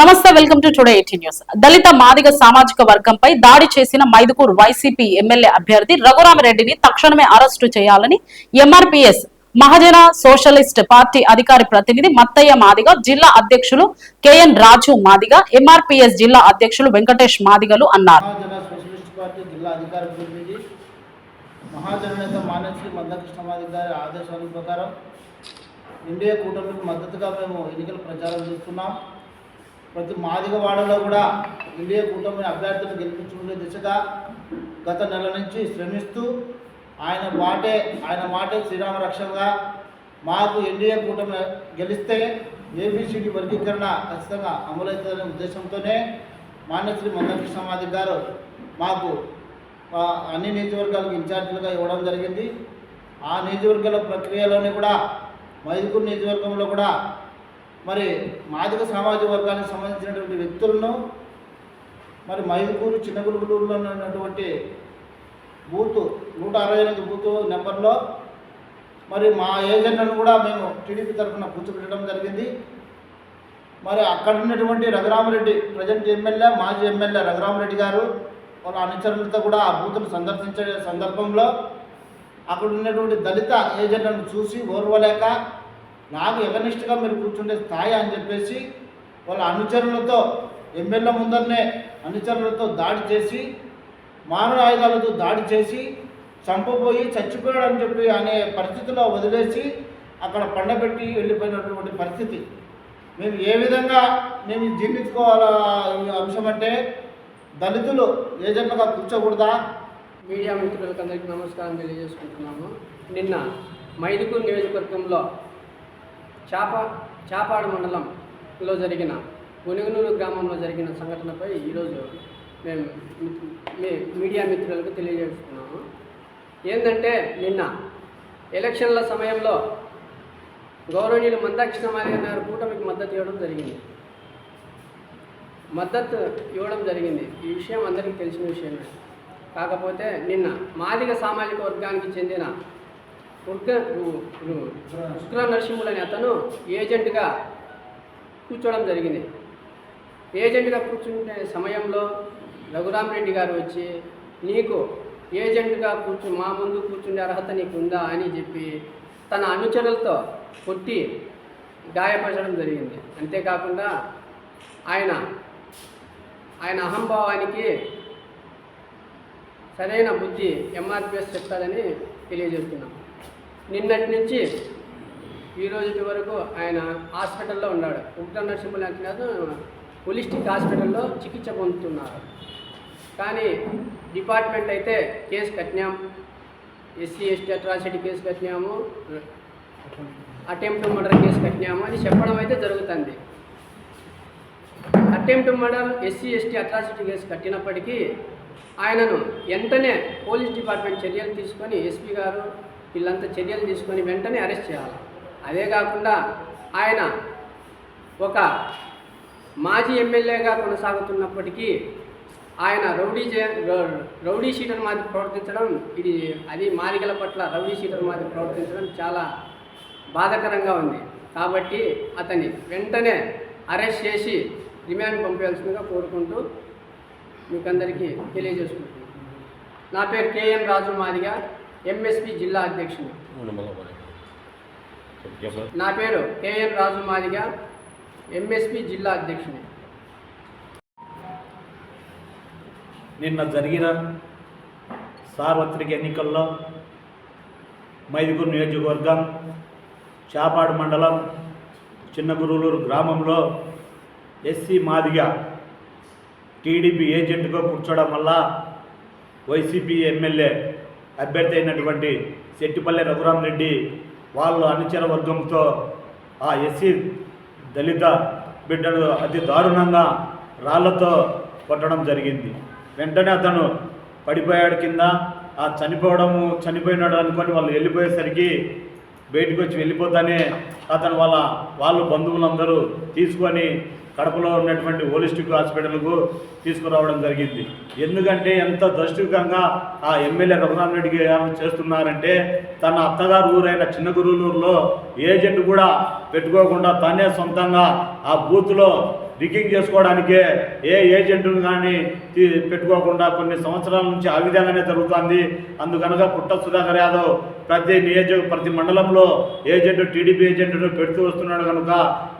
Namaste welcome to today eighty news. దళిత మాదిగ సామాజిక వర్గంపై దాడి చేసిన మైదుకూర్ వైసీపీ ఎమ్మెల్యే అభ్యర్థి రఘురామరెడ్డిని తక్షణమే అరెస్టు చేయాలని ఎంఆర్పీఎస్ మహజన సోషలిస్ట్ పార్టీ అధికారి ప్రతినిధి మత్తయ్య మాదిగ జిల్లా అధ్యక్షులు కెఎన్ రాజు మాదిగ ఎంఆర్పీఎస్ జిల్లా అధ్యక్షులు వెంకటేష్ మాదిగలు అన్నారు. మహాజన గారి ఆదేశాల ప్రకారం కూటమికి మద్దతుగా మేము ఎన్నికల ప్రచారం చేస్తున్నాం. ప్రతి మాదిగవాడలో కూడా ఇండియా కూటమి అభ్యర్థులు గెలిపించుకునే దిశగా గత నెల నుంచి శ్రమిస్తూ ఆయన మాటే ఆయన మాటే శ్రీరామ రక్షంగా మాకు ఎన్డీఏ కూటమి గెలిస్తే ఏబిసిడి వర్గీకరణ ఖచ్చితంగా అమలవుతుందనే ఉద్దేశంతోనే మాన్యశ్రీ మందకృష్ణమాది గారు మాకు అన్ని నియోజకవర్గాలకు ఇన్ఛార్జీలుగా ఇవ్వడం జరిగింది. ఆ నియోజకవర్గాల ప్రక్రియలోనే కూడా మైదుకూరు నియోజకవర్గంలో కూడా మరి మాదిక సామాజిక వర్గానికి సంబంధించినటువంటి వ్యక్తులను మరి మైదుకూరు చిన్నగులుగులూరులో ఉన్నటువంటి బూత్ నూట అరవై ఎనిమిది బూత్ నెంబర్లో మరి మా ఏజెంట్లను కూడా మేము టీడీపీ తరఫున కూర్చోబెట్టడం జరిగింది. మరి అక్కడ ఉన్నటువంటి రఘురామరెడ్డి ప్రజెంట్ ఎమ్మెల్యే మాజీ ఎమ్మెల్యే రఘురామరెడ్డి గారు వాళ్ళ అనుచరులతో కూడా ఆ బూత్ను సందర్శించే సందర్భంలో అక్కడ ఉన్నటువంటి దళిత ఏజెంట్లను చూసి ఓర్వలేక నాకు ఎవరినిష్టగా మీరు కూర్చుండే స్థాయి అని చెప్పేసి వాళ్ళ అనుచరులతో ఎమ్మెల్యే ముందరనే అనుచరులతో దాడి చేసి మానవ ఆయుధాలతో దాడి చేసి చంపబోయి చచ్చిపోయాడు అని చెప్పి అనే పరిస్థితిలో వదిలేసి అక్కడ పండబెట్టి వెళ్ళిపోయినటువంటి పరిస్థితి. మేము ఏ విధంగా మేము జీర్ణించుకోవాల అంశం అంటే దళితులు ఏజెంట్లుగా కూర్చోకూడదా? మీడియా మిత్రులకు అందరికీ నమస్కారం తెలియజేసుకుంటున్నాము. నిన్న మైదుకూరు నియోజకవర్గంలో చాప చాపాడు మండలంలో జరిగిన గునిగునూరు గ్రామంలో జరిగిన సంఘటనపై ఈరోజు మేము మీ- మీడియా మిత్రులకు తెలియజేస్తున్నాము. ఏంటంటే నిన్న ఎలక్షన్ల సమయంలో గౌరవనీయులు మందాకృష్ణమాలి గారు కూటమికి మద్దతు ఇవ్వడం జరిగింది. మద్దతు ఇవ్వడం జరిగింది. ఈ విషయం అందరికీ తెలిసిన విషయమే. కాకపోతే నిన్న మాదిగ సామాజిక వర్గానికి చెందిన ఉర్గ రు- ఉగ్ర అనే అతను ఏజెంట్గా కూర్చోవడం జరిగింది. ఏజెంట్గా కూర్చుంటే సమయంలో రఘురామరెడ్డి గారు వచ్చి నీకు ఏజెంట్గా కూర్చు మా ముందు కూర్చుండే అర్హత నీకు ఉందా అని చెప్పి తన అనుచరులతో కొట్టి గాయపరచడం జరిగింది. అంతేకాకుండా ఆయన ఆయన అహంభావానికి సరైన బుద్ధి ఎంఆర్పిఎస్ చెప్తాడని తెలియజేస్తున్నాం. నిన్నటి నుంచి ఈ రోజుటి వరకు ఆయన హాస్పిటల్లో ఉన్నాడు. ఉగ్ర నరసింహులు అంటున్నారు హాస్పిటల్లో చికిత్స పొందుతున్నారు. కానీ డిపార్ట్మెంట్ అయితే కేసు కట్టినాం. ఎస్సీ ఎస్టీ అట్రాసిటీ కేసు కట్టినాము. అటెంప్ట్ మర్డర్ కేసు కట్టినాము అని చెప్పడం అయితే జరుగుతుంది. Attempt murder SC ST atrocity case కట్టినప్పటికీ ఆయనను వెంటనే పోలీస్ డిపార్ట్మెంట్ చర్యలు తీసుకొని ఎస్పీ గారు వీళ్ళంతా చర్యలు తీసుకొని వెంటనే అరెస్ట్ చేయాలి. అదే కాకుండా ఆయన ఒక మాజీ ఎమ్మెల్యేగా కొనసాగుతున్నప్పటికీ ఆయన రౌడీ రౌ- రౌడీ షీటర్ మాది ప్రవర్తించడం ఇది అది మాదిగల పట్ల రౌడీ షీటర్ మాది ప్రవర్తించడం చాలా బాధాకరంగా ఉంది. కాబట్టి అతన్ని వెంటనే అరెస్ట్ చేసి రిమాండ్ పంపేయాల్సిందిగా కోరుకుంటూ మీకందరికీ తెలియజేసుకుంటున్నాను. నా పేరు కేఎన్ రాజు మాదిగా. ఎంఎస్పి జిల్లా అధ్యక్షుడు నా పేరు కేఎన్ రాజు మాదిగా ఎంఎస్పి జిల్లా అధ్యక్షుని. నిన్న జరిగిన సార్వత్రిక ఎన్నికల్లో మైదుగురు నియోజకవర్గం చాపాడు మండలం చిన్నగురులూరు గ్రామంలో ఎస్సీ మాదిగ టీడీపీ ఏజెంట్గా కూర్చోవడం వల్ల వైసీపీ ఎమ్మెల్యే అభ్యర్థి అయినటువంటి శెట్టిపల్లె రఘురామరెడ్డి వాళ్ళు అనుచర వర్గంతో ఆ ఎస్సీ దళిత బిడ్డను అతి దారుణంగా రాళ్ళతో కొట్టడం జరిగింది. వెంటనే అతను పడిపోయాడు కింద. ఆ చనిపోవడము చనిపోయినాడు అనుకొని వాళ్ళు వెళ్ళిపోయేసరికి బయటకు వచ్చి వెళ్ళిపోతానే అతను వాళ్ళ వాళ్ళు బంధువులందరూ తీసుకొని కడపలో ఉన్నటువంటి హోలిస్టిక్ హాస్పిటల్కు తీసుకురావడం జరిగింది. ఎందుకంటే ఎంత దృష్టికంగా ఆ ఎమ్మెల్యే రఘురామరెడ్డి గారు చేస్తున్నారంటే తన అత్తగారు ఊరైన చిన్నగురులూరులో ఏజెంట్ కూడా పెట్టుకోకుండా తనే సొంతంగా ఆ బూత్లో రిగ్గింగ్ చేసుకోవడానికే ఏ ఏజెంట్ను కానీ తీ- పెట్టుకోకుండా కొన్ని సంవత్సరాల నుంచి ఆ విధంగానే జరుగుతుంది. అందుకనగా పుట్ట సుధాకర్ యాదవ్ ప్రతి నియోజక ప్రతి మండలంలో ఏజెంట్ టీడీపీ ఏజెంట్ను పెడుతూ వస్తున్నాడు కనుక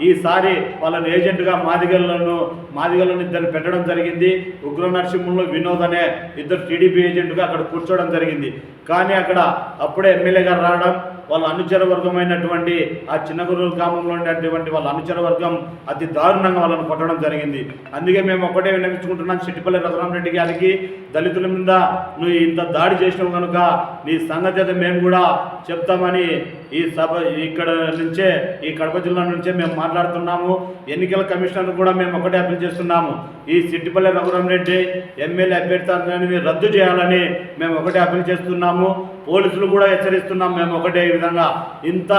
ఈసారి వాళ్ళని ఏజెంట్గా మాదిగలను మాదిగలను ఇద్దరు పెట్టడం జరిగింది. ఉగ్ర నరసింహంలో వినోద్ అనే ఇద్దరు టీడీపీ ఏజెంట్గా అక్కడ కూర్చోవడం జరిగింది. కానీ అక్కడ అప్పుడే ఎమ్మెల్యే గారు రావడం వాళ్ళ అనుచర వర్గమైనటువంటి ఆ చిన్నగురు గ్రామంలో ఉండేటువంటి వాళ్ళ అనుచర వర్గం అతి దారుణంగా వాళ్ళని కొట్టడం జరిగింది. అందుకే మేము ఒకటే విన్నవించుకుంటున్నాం చిట్టిపల్లి రఘురామరెడ్డి గారికి దళితుల మీద నువ్వు ఇంత దాడి చేసినావు కనుక నీ సంగతి మేము కూడా చెప్తామని ఈ సభ ఇక్కడ నుంచే ఈ కడప జిల్లా నుంచే మేము మాట్లాడుతున్నాము. ఎన్నికల కమిషనర్ కూడా మేము ఒకటే అప్పీల్ చేస్తున్నాము. ఈ సిట్టిపల్లి రఘురామరెడ్డి ఎమ్మెల్యే అభ్యర్థి రద్దు చేయాలని మేము ఒకటే అప్పీల్ చేస్తున్నాము. పోలీసులు కూడా హెచ్చరిస్తున్నాం మేము ఒకటే ఈ విధంగా. ఇంత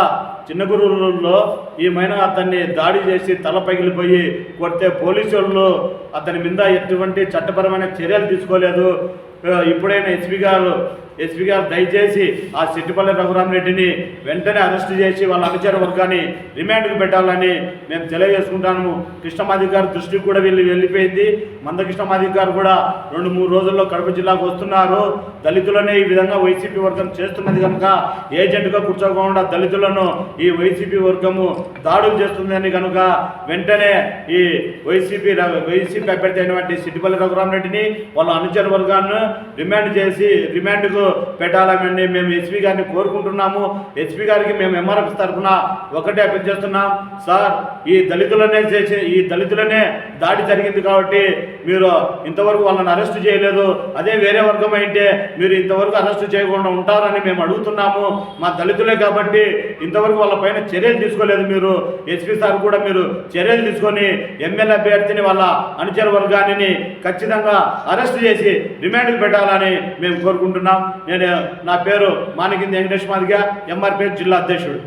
చిన్న గురువులలో ఈ మైన అతన్ని దాడి చేసి తల పగిలిపోయి కొడితే పోలీసు వాళ్ళు అతని మీద ఎటువంటి చట్టపరమైన చర్యలు తీసుకోలేదు. ఇప్పుడైనా ఎస్పీ గారు ఎస్పీ గారు దయచేసి ఆ సిట్టిపల్లి రఘురామరెడ్డిని వెంటనే అరెస్ట్ చేసి వాళ్ళ అనుచర వర్గాన్ని రిమాండ్కి పెట్టాలని మేము తెలియజేసుకుంటాము. కృష్ణమాది గారి దృష్టికి కూడా వెళ్ళి వెళ్ళిపోయింది. మందకృష్ణమాది గారు కూడా రెండు మూడు రోజుల్లో కడప జిల్లాకు వస్తున్నారు. దళితులనే ఈ విధంగా వైసీపీ వర్గం చేస్తున్నది కనుక ఏజెంట్గా కూర్చోకుండా దళితులను ఈ వైసీపీ వర్గము దాడులు చేస్తుందని కనుక వెంటనే ఈ వైసీపీ వైసీపీ అభ్యర్థి అయినటువంటి సిట్టిపల్లి రఘురామరెడ్డిని వాళ్ళ అనుచర వర్గాన్ని రిమాండ్ చేసి రిమాండ్కు పెట్టాలని మేము ఎస్పీ గారిని కోరుకుంటున్నాము. ఎస్పీ గారికి మేము ఎంఆర్ఎఫ్ తరఫున ఒకటే అప్పీల్ చేస్తున్నాం. సార్ ఈ దళితులనే చేసి ఈ దళితులనే దాడి జరిగింది కాబట్టి మీరు ఇంతవరకు వాళ్ళని అరెస్ట్ చేయలేదు. అదే వేరే వర్గం అయితే మీరు ఇంతవరకు అరెస్ట్ చేయకుండా ఉంటారని మేము అడుగుతున్నాము. మా దళితులే కాబట్టి ఇంతవరకు వాళ్ళ పైన చర్యలు తీసుకోలేదు మీరు. ఎస్పీ సార్ కూడా మీరు చర్యలు తీసుకొని ఎమ్మెల్యే అభ్యర్థిని వాళ్ళ అనుచర వర్గాన్ని ఖచ్చితంగా అరెస్ట్ చేసి రిమాండ్కి పెట్టాలని మేము కోరుకుంటున్నాం. నేను నా పేరు మానకింది వెంకటేష్ మాదిగా ఎంఆర్పీ జిల్లా అధ్యక్షుడు.